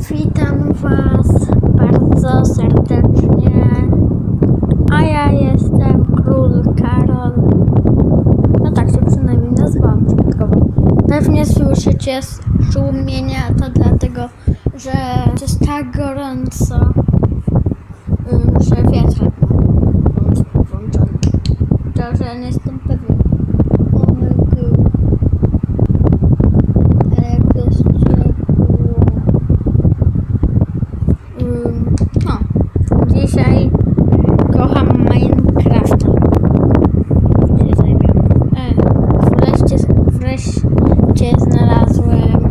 Witam Was bardzo serdecznie. A ja jestem Król Karol. No tak się przynajmniej nazywam przypadkowo. Pewnie słyszycie szumienia, to dlatego, że jest tak gorąco, ym, że wiatr włączony. To, że nie jestem pewien. Oh my god. Ale jak jest ciepło. Ym, No, dzisiaj kocham Minecrafta. Się zajmiemy. E, wreszcie, wreszcie znalazłem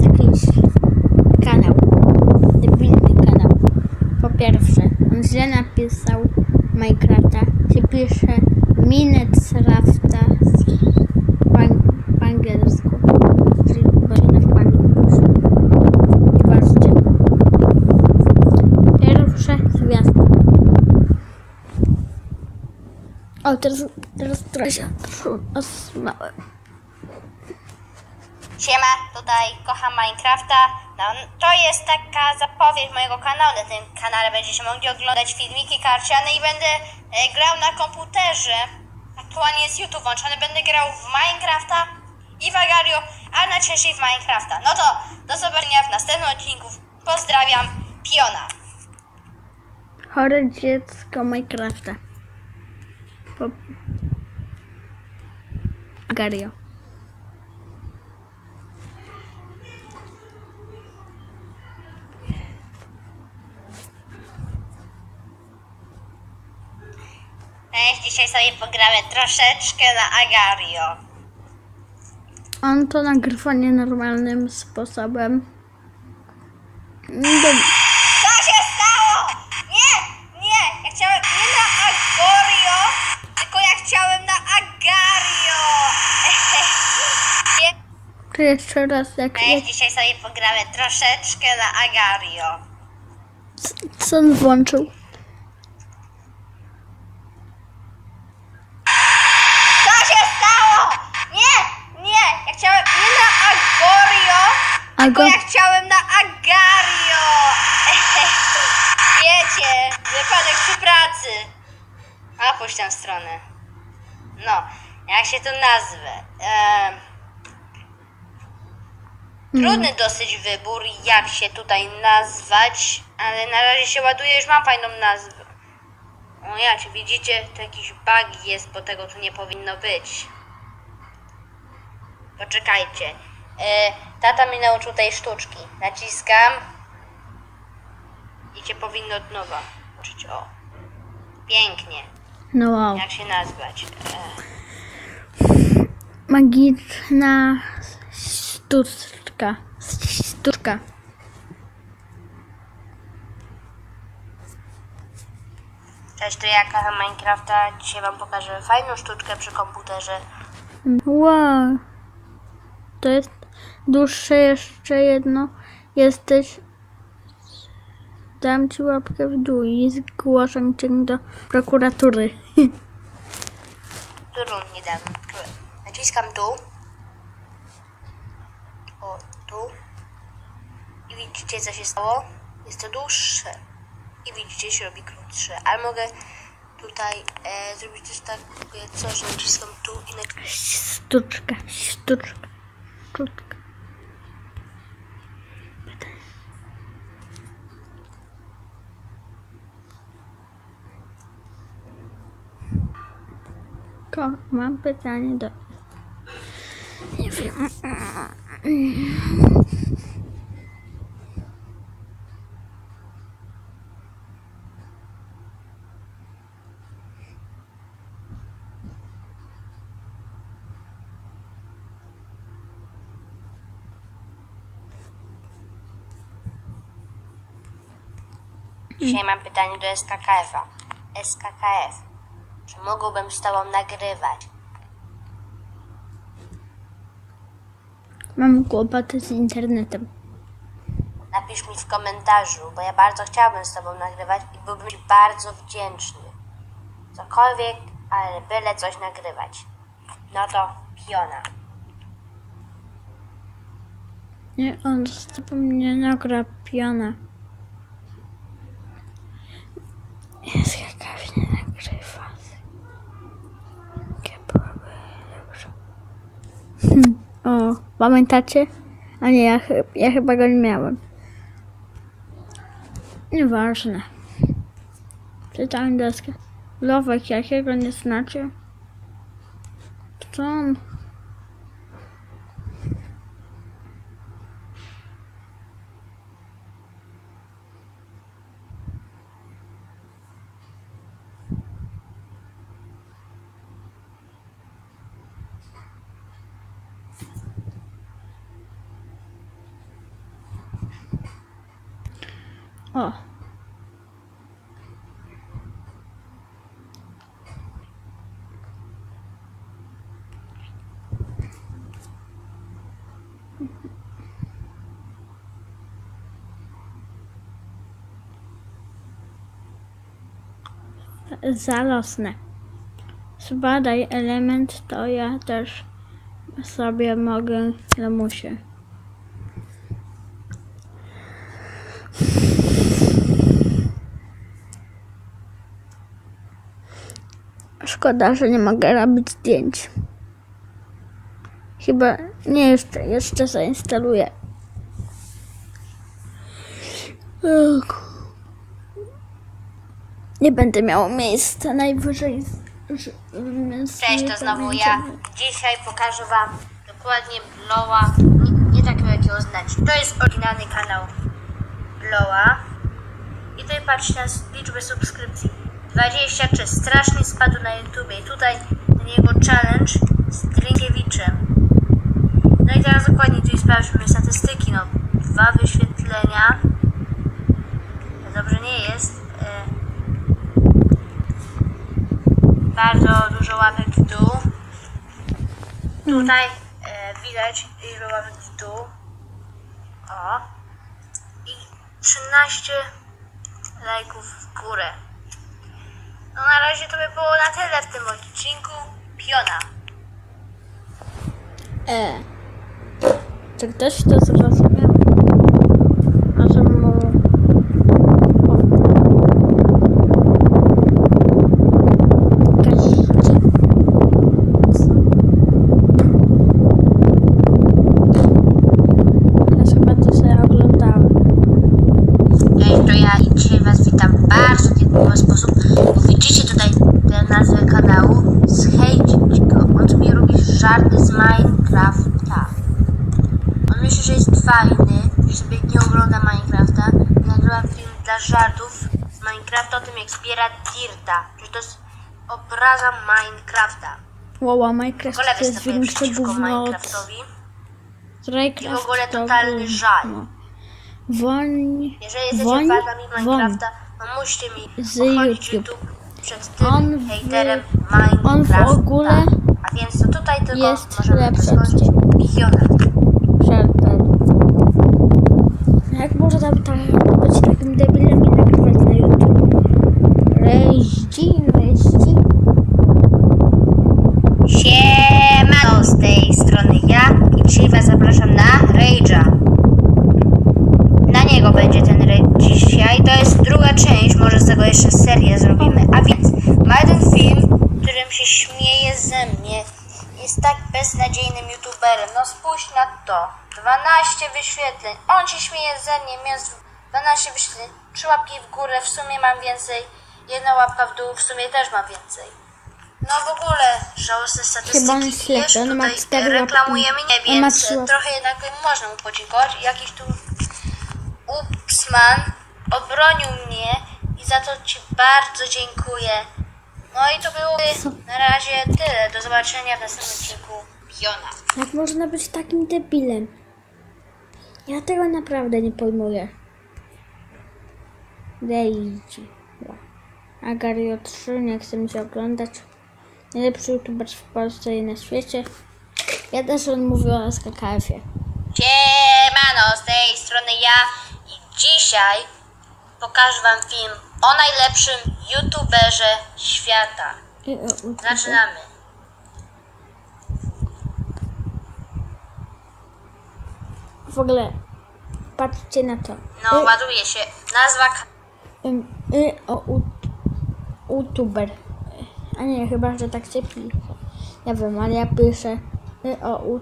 jakiś kanał. Debilny kanał. Po pierwsze, on źle napisał Minecrafta. Się pisze Minecrafta z- po, ang- po angielsku. Czyli chyba na pisze. Zobaczcie. Pierwsze gwiazdy. O, teraz, teraz trochę się osmałem. Siema, tutaj kocham Minecrafta. No, to jest taka zapowiedź mojego kanału. Na tym kanale będziecie mogli oglądać filmiki karciane i będę e, grał na komputerze. Aktualnie jest YouTube włączony, będę grał w Minecrafta i w Agario, a najczęściej w Minecrafta. No to do zobaczenia w następnym odcinku. Pozdrawiam, Piona. Chore dziecko Minecrafta. Gario. Cześć, dzisiaj sobie pogramy troszeczkę na Agario. On to nagrywa nienormalnym sposobem. Dob- Co się stało? Nie, nie, ja chciałem nie na Agorio, to jeszcze raz, jak, jak Cześć, dzisiaj sobie pogramy troszeczkę na Agario. co on włączył? Co się stało? Nie, nie, ja chciałem nie na Agorio, tylko Ago- ja chciałem na Agario. Wiecie, wypadek przy pracy. A pójdź tę stronę. No, jak się to nazwę? Em, Trudny dosyć wybór, jak się tutaj nazwać, ale na razie się ładuje, już mam fajną nazwę. O ja, czy widzicie, to jakiś bug jest, bo tego tu nie powinno być. Poczekajcie. E, tata mi nauczył tej sztuczki. Naciskam i cię powinno od nowa uczyć. O, pięknie. No wow. Jak się nazwać? E, Magiczna sztuczka. Sztuczka. Cześć, to ja kocham Minecrafta. Dzisiaj wam pokażę fajną sztuczkę przy komputerze. Wow. To jest dłuższe jeszcze jedno. Jesteś. Dam ci łapkę w dół i zgłoszę cię do prokuratury. Którą nie dam. Naciskam tu. Tu. I widzicie, co się stało? Jest to dłuższe. I widzicie, się robi krótsze. Ale mogę tutaj e, zrobić też tak, coś, że naciskam tu i naciskam. Sztuczka, sztuczka, sztuczka. Ko, mam pytanie do... Nie wiem. Dzisiaj mam pytanie do SKKF-a. SKKF. Czy mógłbym z tobą nagrywać? Mam kłopoty z internetem. Napisz mi w komentarzu, bo ja bardzo chciałbym z tobą nagrywać i byłbym ci bardzo wdzięczny. Cokolwiek, ale byle coś nagrywać. No to piona. Nie, on mnie nagra piana. Jest jakaś nie nagrywa. Jakie byłoby lepsze. O, pamiętacie? A nie, ja, ja chyba go nie miałem. Nieważne. Czytałem deskę. Lowek jakiego nie znacie? Co on? O. Zalosne. Zbadaj element, to ja też sobie mogę lamusie. Szkoda, że nie mogę robić zdjęć. Chyba nie jeszcze, jeszcze zainstaluję. Nie będę miała miejsca najwyżej. Cześć, to znowu ja. Dzisiaj pokażę Wam dokładnie Blowa, nie, nie takiego jakiego znacie. To jest oryginalny kanał Blowa. I tutaj patrzcie na liczbę subskrypcji. 23, strasznie spadł na YouTubie. I tutaj ten jego challenge z Drinkiewiczem. No i teraz dokładnie tutaj sprawdźmy statystyki. No, dwa wyświetlenia. Dobrze nie jest. E, bardzo dużo łapek w dół. Tutaj e, widać liczbę łapek w dół. O. I 13 lajków w górę. No na razie to by było na tyle w tym odcinku. Piona. E. Czy ktoś to zrozumiał? Może mu... Ja chyba to sobie oglądałem. Cześć, to ja i dzisiaj Was witam w bardzo nietypowy sposób. Bo widzicie tutaj tę nazwę kanału. Zhejcić go. On sobie robi żarty z Minecrafta. On myśli, że jest fajny, sobie nie ogląda Minecrafta. Nagrywa film dla żartów z Minecrafta o tym, jak zbiera dirta. Że to jest obraza Minecrafta. Wow, W Minecraft to jest większe gówno od. I w ogóle to totalny żal. Woń, Jeżeli jesteście woń, fanami woń. Minecrafta, to musicie mi Z YouTube. YouTube przed tym On w- hejterem on w Minecrafta. ogóle A więc to tutaj tylko jest możemy lepszy od wyskoczyć miliona. Żartem. Jak może tam, tam być takim debilem i nagrywać na YouTube? Reździ, reździ. Siemano, z tej strony ja i dzisiaj was zapraszam na Rage'a. Na niego będzie ten raid dzisiaj. To jest druga część, może z tego jeszcze serię zrobimy. A więc ma jeden film, w którym się śmieje ze mnie. Jest tak beznadziejnym youtuberem. No spójrz na to. 12 wyświetleń. On się śmieje ze mnie, mając 12 wyświetleń. Trzy łapki w górę, w sumie mam więcej. Jedna łapka w dół, w sumie też mam więcej. No w ogóle żałosne statystyki. Chyba on jest ślepy, Jeszcze on ma tutaj cztery łapki. reklamujemy nie, On ma więc trzy łapki. trochę jednak można mu podziękować. Jakiś tu Upsman obronił mnie i za to Ci bardzo dziękuję. No i to było na razie tyle. Do zobaczenia w następnym odcinku Jak można być takim debilem? Ja tego naprawdę nie pojmuję. Rejdzi. Agario 3, nie chcę mi się oglądać. Najlepszy youtuber w Polsce i na świecie. Ja też on mówił o SKKF-ie. Siemano, z tej strony ja i dzisiaj pokażę Wam film o najlepszym youtuberze świata. Zaczynamy. W ogóle patrzcie na to. No, Y, ładuje się. Nazwa... ym, y, o u, youtuber. A nie, chyba, że tak się pisze. Ja wiem, ale ja piszę y, o u...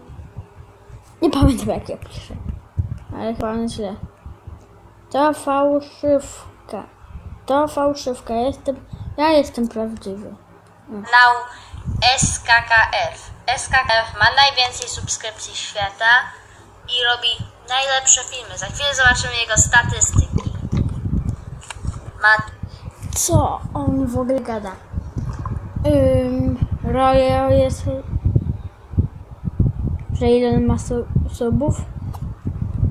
Nie pamiętam jak ja piszę. Ale chyba źle. To fałszywka. To fałszywka. Jestem... Ja jestem prawdziwy. Kanał SKKF. SKKF ma najwięcej subskrypcji świata i robi najlepsze filmy. Za chwilę zobaczymy jego statystyki. Ma Co on w ogóle gada? Ym, Royal jest... Że ile ma su- subów?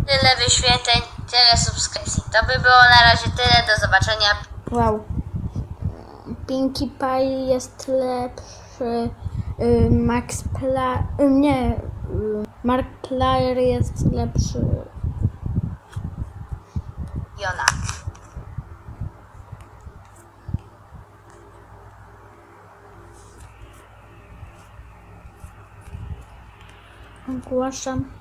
tyle wyświetleń, tyle subskrypcji. To by było na razie tyle. Do zobaczenia. Wow. Pinkie Pie jest lepszy. Max Pla... Nie. Y, Mark Player jest lepszy. Jona. Ogłaszam.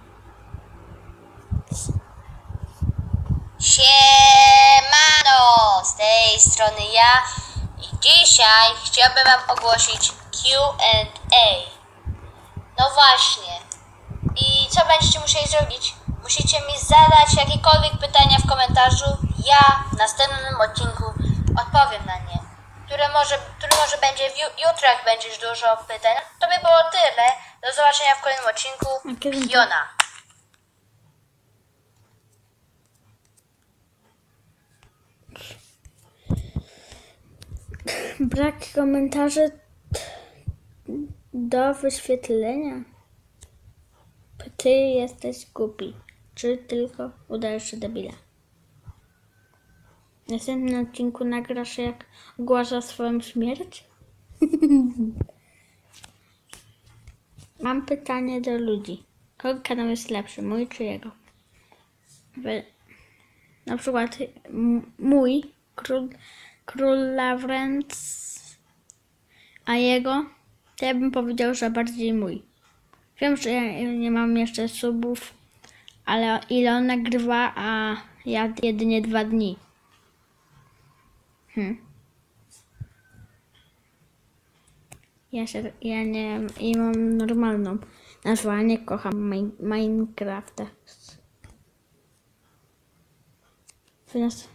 Siemano! Z tej strony ja i dzisiaj chciałbym Wam ogłosić Q&A. No właśnie. Co będziecie musieli zrobić? Musicie mi zadać jakiekolwiek pytania w komentarzu. Ja w następnym odcinku odpowiem na nie. Które może, który może będzie w ju- jutro, jak będziesz dużo pytań. To by było tyle. Do zobaczenia w kolejnym odcinku. Kiedy to? Jona. Brak komentarzy do wyświetlenia. Ty jesteś głupi. Czy tylko udajesz się debila? W następnym odcinku nagrasz jak ogłasza swoją śmierć? Mam pytanie do ludzi. Kogo kanał jest lepszy, mój czy jego? Na przykład mój, król, król Lawrence, a jego, to ja bym powiedział, że bardziej mój. Wiem, że ja nie mam jeszcze subów, ale ile on nagrywa, a ja jedynie dwa dni. Hmm. Ja, się, ja nie ja mam normalną nazwę, nie kocham Min- Minecrafta. Wynas-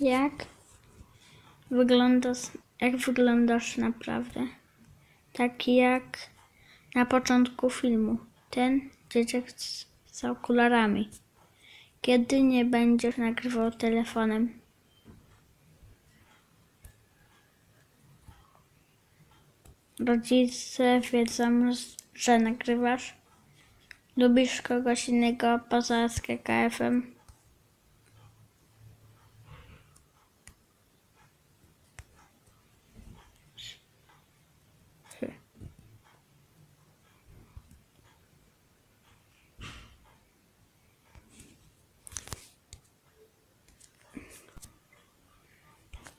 Jak wyglądasz, jak wyglądasz naprawdę? Taki jak na początku filmu. Ten dzieciak z, z okularami. Kiedy nie będziesz nagrywał telefonem? Rodzice wiedzą, że nagrywasz? Lubisz kogoś innego poza SKKF-em?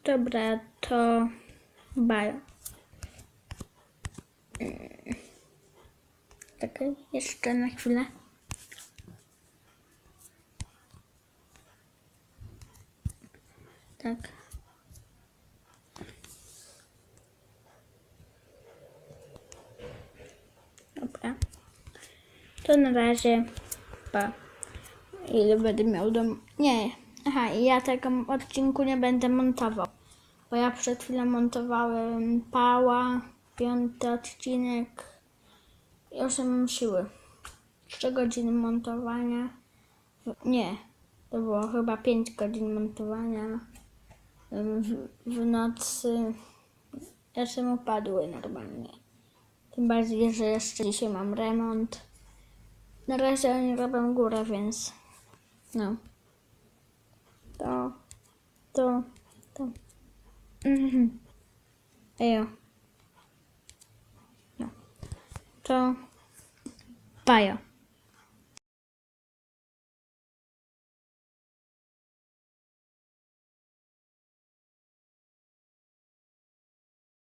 Dobra, to bajo. Czekaj, jeszcze na chwilę. Tak. Dobra. To na razie. Pa. Ile będę miał do... Nie. Aha, i ja tego odcinku nie będę montował. Bo ja przed chwilą montowałem Pała, piąty odcinek. Już nie mam siły. 3 godziny montowania. Nie, to było chyba 5 godzin montowania. W, w nocy jeszcze mu padły normalnie. Tym bardziej, że jeszcze dzisiaj mam remont. Na razie oni robią górę, więc no. To, to, to. Mhm. Ejo. No. To. Bajo.